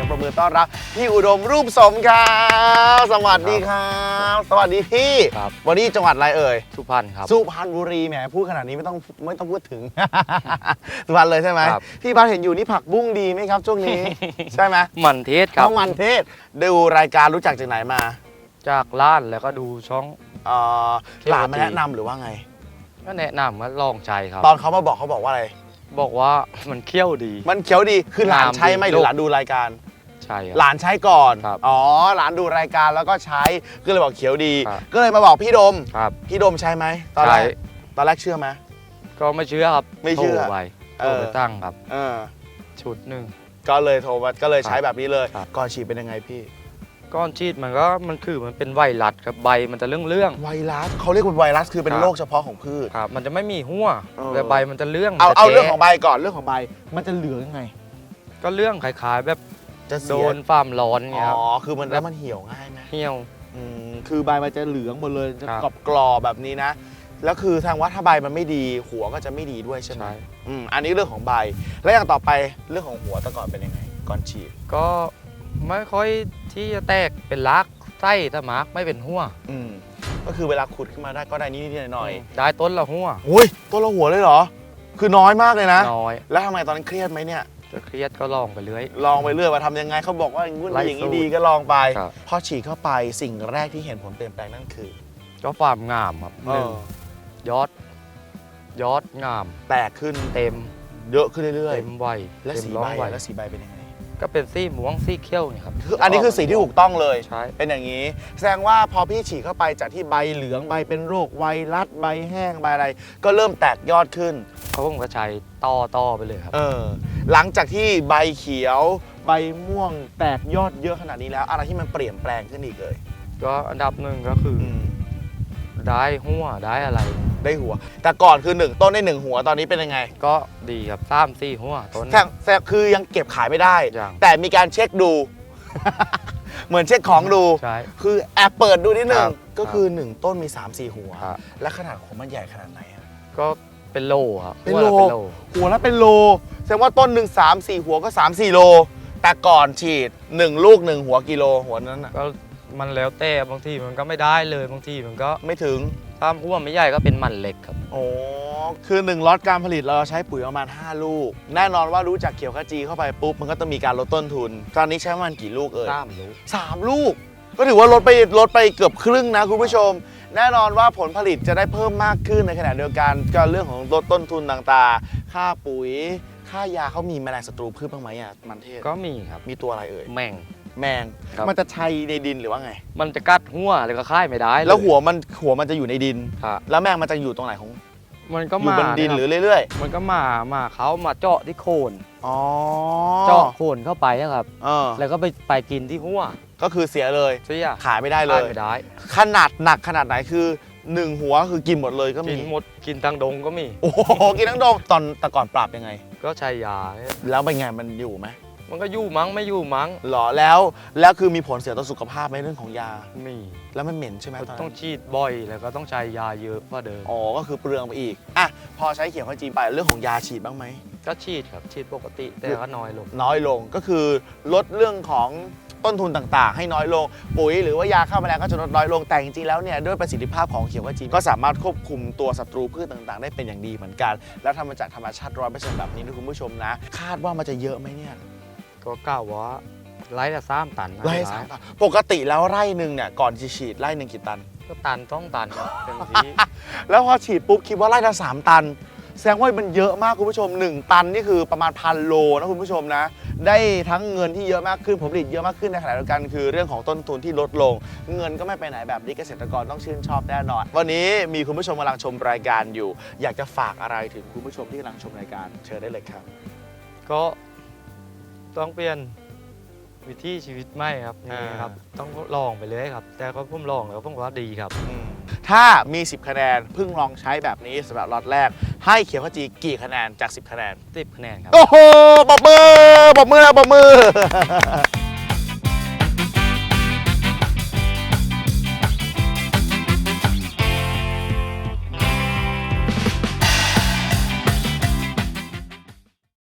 ต้อนรับพี่อุดมรูปสมครับสวัสดีครับ สวัสดีพี่ครับ วันนี้จังหวัดอะไรเอ่ยสุพรรณครับ สุพรรณบุรีแหมพูดขนาดนี้ไม่ต้องไม่ต้องพูดถึง สุพรรณเลยใช่ไหมครับ พี่บ้านเห็นอยู่นี่ผักบุ้งดีไหมครับช่วงนี้ ใช่ไหมมันเทศครับ น้องมันเทศดูรายการรู้จักจากไหนมาจากล้านแล้วก็ดูช่อง เอ่อเที่ยวหลานมาจีแนะนำหรือว่าไง ก็แนะนำว่าลองใจครับ ตอนเขามาบอกเขาบอกว่าอะไร บอกว่ามันเคี้ยวดี มันเขียวดีคือหลานใช้ไหมงามดีหรือหลานดูรายการใช่ครับ หลานใช้ก่อน ครับอ๋อ หลานดูรายการแล้วก็ใช้ ก็เลยบอกเขียวดี ครับ ก็เลยมาบอกพี่ดม ครับพี่ดมใช้ไหมตอนแรใช่ก ตอนแรกเชื่อไหม ก็ไม่เชื่อครับไม่เชื่อโทรไปเอโทรอ ไปตั้งครับ เออ ชุดหนึ่ง ก็เลยโทรมาก็เลยใช้ครับแบบนี้เลย ครับ ก่อนฉีดเป็นยังไงพี่ ก้อนชีดมันก็มันคือมันเป็นไวรัสครับใบมันจะเรื่องเรื่อง ไวรัสเขาเรียกว่าไวรัสคือเป็นครับ โรคเฉพาะของพืช ๆครับ มันจะไม่มีหัวเออ แต่ใบมันจะเรื่องเอามันจะเอาแฉะเรื่องของใบก่อนเรื่องของใบ มันจะเหลืองยังไง ก็เรื่องคล้ายๆแบบ จะโดเสียนความร้อนเงี้ยอ๋ครับอคือมันแล้วมันเหี่ยวง่ายไหมเหี่ยว อืมคือใบมันจะเหลืองหมดเลยจะครับกรอบกรอบแบบนี้นะ แล้วคือทางว่าถ้าใบมันไม่ดีหัวก็จะไม่ดีด้วยใช่ไหมใช่ อืมอันนี้เรื่องของใบ แล้วอย่างต่อไปเรื่องของหัวแต่ก่อนเป็นยังไง ก่อนฉีดก็ไม่ค่อยที่จะแตกเป็นลักไส้ถ้ามาร์กไม่เป็นหัวอืมก็คือเวลาขุดขึ้นมาได้ก็ได้นิดๆหน่อยได้ต้นละหัวๆอุ้ยต้นละหัวเลยเหรอ คือน้อยมากเลยนะ น้อย แล้วทำไมตอนนั้นเครียดไหมเนี่ย จะเครียดก็ลองไปเรื่อย ลองไปเรื่อยว่าทำยังไงเขาบอกว่าอย่างงู้นไล่อย่างนี้สู้ดีก็ลองไป ครับ พอฉีดเข้าไปสิ่งแรกที่เห็นผลเปลี่ยนแปลงนั่นคือก็ความงามครับหนึ่งยอด ยอดงาม แตกขึ้นเต็มเยอะขึ้นเรื่อยเต็มใบๆและเต็มสีร้อใบงใบแล้วสีใบเป็นยังไงก็เป็นสีม่วงสีเขียวนี่ครับคืออันนี้คือสีที่ถูกต้องเลย ใช่ เป็นอย่างนี้ แสดงว่าพอพี่ฉีดเข้าไปจากที่ใบเหลืองใบเป็นโรคไวรัสใบแห้งใบอะไร ก็เริ่มแตกยอดขึ้น เขาผมก็ใช้ต่อต่อไปเลยครับ เออหลังจากที่ใบเขียว ใบม่วงแตกยอดเยอะขนาดนี้แล้ว อะไรที่มันเปลี่ยนแปลงขึ้นอีกเลยก็อันดับหนึ่งก็คืออือมได้หัวได้อะไร ได้หัว แต่ก่อนคือหนึ่งต้นได้หนึ่งหัวตอนนี้เป็นยังไงก็ดีครับสามสี่หัวต้นแค่แค่คือยังเก็บขายไม่ได้อย่างแต่มีการเช็คดู เหมือนเช็คของดู ใช่ คือแอบเปิดดูนิดนึคงรับก็คือ1ต้นมี 3 4 หัว ครับ และขนาดของมันใหญ่ขนาดไหนอะก็ เป็นโลครับเป็นหัวละโลเป็นโล หัวละเป็นโล แสดงว่าต้นหนึ่งสามสี่หัวก็3 4โล แต่ก่อนฉีด1ลูก1หัวกิโลหัวนั้นน่ะก็มันแล้วแต่บางทีมันก็ไม่ได้เลยบางทีมันก็ไม่ถึง ถ้าหัวไม่ใหญ่ก็เป็นมันเล็กครับ โอ้คือ 1ล็อตการผลิตเราใช้ปุ๋ยประมาณ 5 ลูก แน่นอนว่ารู้จักเขียวขจีเข้าไปปุ๊บ มันก็ต้องมีการลดต้นทุน ตอนนี้ใช้ประมาณกี่ลูกเอ่ยสามลูก สามลูก ก็ถือว่าลดไปลดไปเกือบครึ่งนะคุณผู้ชม แน่นอนว่าผลผลิตจะได้เพิ่มมากขึ้นในขณะเดียวกันก็เรื่องของลดต้นทุนต่างๆ ค่าปุ๋ย ค่ายาเขามีแมลงศัตรูพืชบ้างไหมอะมันเทศก็มีครับมีตัวอะไรเอ่ยแม่งแมงครับ มันจะชัยในดินหรือว่าไง มันจะกัดหัวเลยก็ค่ายไม่ได้เยแล้วหัวมันหัวมันจะอยู่ในดิน ครับแล้วแมงมันจะอยู่ตรงไหนของมันก็อยู่มาบนดินหรือเยเรื่อยครับมันก็มามาเขามาเจาะที่โคน ๆอ๋อเจาะโคนเข้าไปอะครับ เออแล้วก็ไปไปกินที่หัว ก็คือเสียเลยเสียขายไม่ได้เลค่ายยไม่ได้ ขนาดหนักขนาดไหนคือหนึ่งหัวคือกินหมดเลยก็กิมีนหมดกินทางดงก็มี โอ้โหกินทั้งดงตอนแต่ก่อนปรับยังไง ก็ใช้ยา แล้วเป็นไงมันอยู่ไหมมันก็อยู่มั้งไม่อยู่มั้งหรอแล้วแล้วคือมีผลเสียต่อสุขภาพไหมเรื่องของยา มี แล้วมันเหม็นใช่ไหมตอนต้นั้องนฉีดบ่อยแล้วก็ต้องใช้ยาเยอะกว่าเดิมอ๋อก็คือเปลืองไปอีกอะพอใช้เขียวขจีไปเรื่องของยาฉีดบ้างไหมก็ฉีดครับฉีดปกติแต่ก็น้อยลง น้อยลงก็คือลดเรื่องของ ต้นทุนต่างๆ ให้น้อยลง ปุ๋ยหรือว่ายาฆ่าแมลงก็จะลดน้อยลงแต่จริงๆแล้วเนี่ยด้วยประสิทธิภาพของเขียวขจีก็สามารถควบคุมตัวศัตรูพืชต่างๆ ได้เป็นอย่างดีเหมือนกัน แล้วทำมาจากธรรมชาติร้อยเปอร์เซ็นต์แบบนี้นะคุณผู้ชมนะ คาดว่ามันจะเยอะไหมเนี่ย ก็กล่าวว่าไร่ละสามตันนะไร่สามตันปกติแล้วไร่หนึ่งเนี่ยก่อนจะฉีดไร่หนึ่งกี่ตัน ก็ตันต้องตันครับเต็มที่ แล้วพอฉีดปุ๊บคิดว่าไร่ละสามตัน แสดงว่ามันเยอะมากคุณผู้ชม 1 ตันนี่คือประมาณพันโลนะคุณผู้ชมนะ ได้ทั้งเงินที่เยอะมากขึ้นผลผลิตเยอะมากขึ้นในขณะเดียวกันคือเรื่องของต้นทุนที่ลดลง เงินก็ไม่ไปไหนแบบนี้เกษตรกรต้องชื่นชอบแน่นอน วันนี้มีคุณผู้ชมกำลังชมรายการอยู่ อยากจะฝากอะไรถึงคุณผู้ชมที่กำลังชมรายการเชิญได้เลยครับ ก็ต้องเปลี่ยนวิถีชีวิตใหม่ครับนี่อ่าครับ ต้องลองไปเลยครับ แต่ก็ผมลองแล้วผมว่าดีครับ ถ้ามี 10 คะแนนเพิ่งลองใช้แบบนี้สำหรับล็อตแรก ให้เขียวขจีกี่คะแนนจาก 10 คะแนนสิบคะแนนครับ โอ้โหปรบมือปรบมือนะปรบมือ